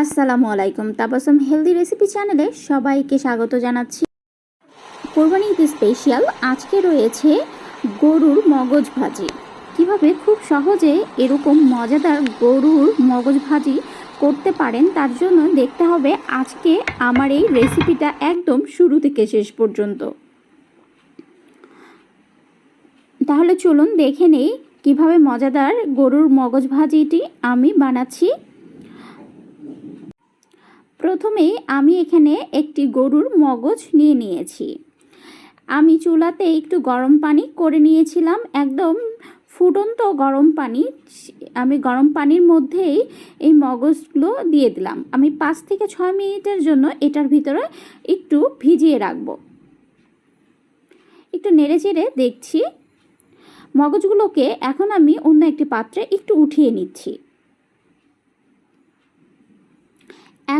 আসসালামু আলাইকুম। Tabassum healthy recipe চ্যানেলে সবাইকে স্বাগত জানাচ্ছি। কোরবানি ঈদ স্পেশাল, আজকে রয়েছে গরুর মগজ ভাজি। কীভাবে খুব সহজে এরকম মজাদার গরুর মগজ ভাজি করতে পারেন তার জন্য দেখতে হবে আজকে আমার এই রেসিপিটা একদম শুরু থেকে শেষ পর্যন্ত। তাহলে চলুন দেখে নেই কীভাবে মজাদার গরুর মগজ ভাজিটি আমি বানাচ্ছি। প্রথমেই আমি এখানে একটি গরুর মগজ নিয়ে নিয়েছি। আমি চুলাতে একটু গরম পানি করে নিয়েছিলাম, একদম ফুটন্ত গরম পানি। আমি গরম পানির মধ্যেই এই মগজগুলো দিয়ে দিলাম। আমি পাঁচ থেকে ছয় মিনিটের জন্য এটার ভিতরে একটু ভিজিয়ে রাখব। একটু নেড়ে চেড়ে দেখছি। মগজগুলোকে এখন আমি অন্য একটি পাত্রে একটু উঠিয়ে নিচ্ছি।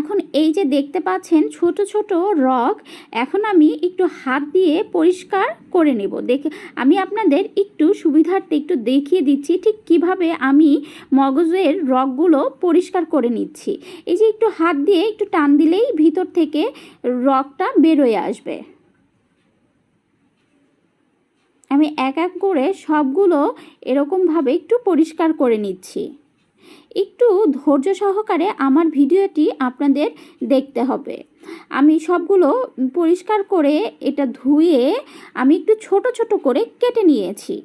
এখন এই যে দেখতে পাচ্ছেন ছোট ছোট রক, এখন আমি একটু হাত দিয়ে পরিষ্কার করে নেব। দেখে, আমি আপনাদের একটু সুবিধার্থে একটু দেখিয়ে দিচ্ছি ঠিক কীভাবে আমি মগজের রকগুলো পরিষ্কার করে নিচ্ছি। এই যে একটু হাত দিয়ে একটু টান দিলেই ভিতর থেকে রকটা বেরোয় আসবে। আমি এক এক করে সবগুলো এরকমভাবে একটু পরিষ্কার করে নিচ্ছি। একটু ধৈর্য সহকারে আমার ভিডিওটি আপনাদের দেখতে হবে। আমি সবগুলো পরিষ্কার করে এটা ধুয়ে আমি একটু ছোট ছোট করে কেটে নিয়েছি।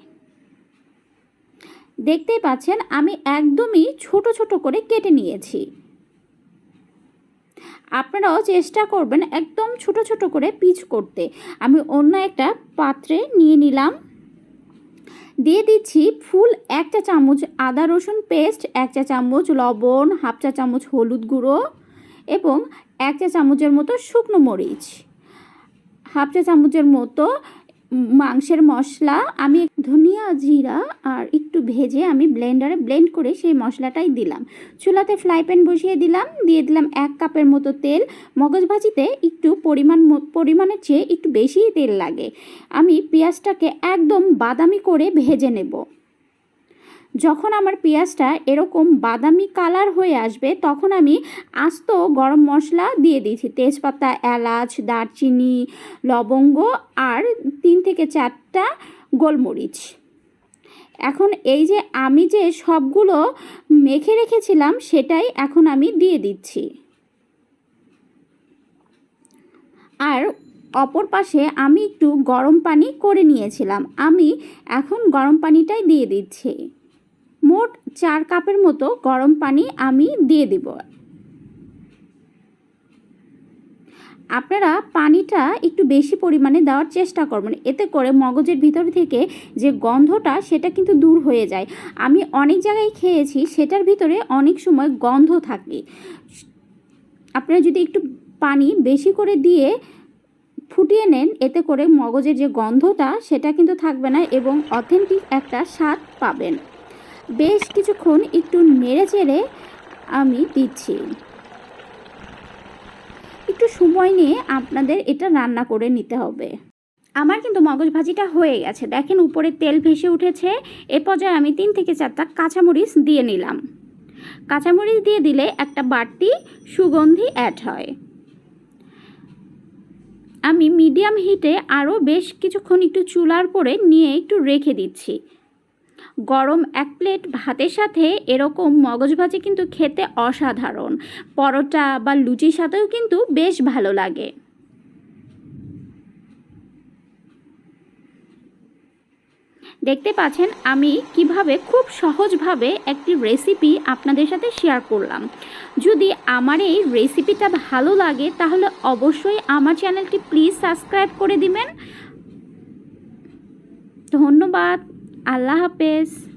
দেখতেই পাচ্ছেন, আমি একদমই ছোট ছোট করে কেটে নিয়েছি। আপনারাও চেষ্টা করবেন একদম ছোট ছোট করে পিচ করতে। আমি অন্য একটা পাত্রে নিয়ে নিলাম। দিয়ে দিচ্ছি ফুল এক চা চামচ আদা রসুন পেস্ট, এক চা চামচ লবণ, হাফ চা চামচ হলুদ গুঁড়ো এবং এক চা চামচের মতো শুকনো মরিচ। হাফ চা চামচের মতো মাংসের মশলা, আমি ধনিয়া জিরা আর একটু ভেজে আমি ব্লেন্ডারে ব্লেন্ড করে সেই মশলাটাই দিলাম। চুলাতে ফ্লাই প্যান বসিয়ে দিলাম, দিয়ে দিলাম এক কাপের মতো তেল। মগজ ভাজিতে একটু পরিমাণ পরিমাণের চেয়ে একটু বেশিই তেল লাগে। আমি পেঁয়াজটাকে একদম বাদামি করে ভেজে নেব। যখন আমার পেঁয়াজটা এরকম বাদামি কালার হয়ে আসবে, তখন আমি আস্ত গরম মশলা দিয়ে দিয়েছি। তেজপাতা, এলাচ, দারচিনি, লবঙ্গ আর তিন থেকে চারটা গোলমরিচ। এখন এই যে আমি যে সবগুলো মেখে রেখেছিলাম, সেটাই এখন আমি দিয়ে দিচ্ছি। আর অপর পাশে আমি একটু গরম পানি করে নিয়েছিলাম। আমি এখন গরম পানিটাই দিয়ে দিচ্ছি। মোট চার কাপের মতো গরম পানি আমি দিয়ে দেব। আপনারা পানিটা একটু বেশি পরিমাণে দেওয়ার চেষ্টা করবেন। এতে করে মগজের ভিতর থেকে যে গন্ধটা, সেটা কিন্তু দূর হয়ে যায়। আমি অনেক জায়গায় খেয়েছি, সেটার ভিতরে অনেক সময় গন্ধ থাকে। আপনারা যদি একটু পানি বেশি করে দিয়ে ফুটিয়ে নেন, এতে করে মগজের যে গন্ধটা, সেটা কিন্তু থাকবে না এবং অথেন্টিক একটা স্বাদ পাবেন। বেশ কিছুক্ষণ একটু নেড়ে চেড়ে আমি দিচ্ছি। একটু সময় নিয়ে আপনাদের এটা রান্না করে নিতে হবে। আমার কিন্তু মগজ ভাজিটা হয়ে গেছে। দেখেন উপরে তেল ভেসে উঠেছে। এ পর্যায়ে আমি তিন থেকে চারটা কাঁচামরিচ দিয়ে নিলাম। কাঁচামরিচ দিয়ে দিলে একটা বাড়তি সুগন্ধি অ্যাড হয়। আমি মিডিয়াম হিটে আরও বেশ কিছুক্ষণ একটু চুলার পরে নিয়ে একটু রেখে দিচ্ছি। গরম এক প্লেট ভাতের সাথে এরকম মগজ ভাজি কিন্তু খেতে অসাধারণ। পরোটা বা লুচির সাথেও কিন্তু বেশ ভালো লাগে। দেখতে পাচ্ছেন, আমি কীভাবে খুব সহজভাবে একটি রেসিপি আপনাদের সাথে শেয়ার করলাম। যদি আমার এই রেসিপিটা ভালো লাগে, তাহলে অবশ্যই আমার চ্যানেলটি প্লিজ সাবস্ক্রাইব করে দিবেন। ধন্যবাদ। আল্লাহ হাফেজ।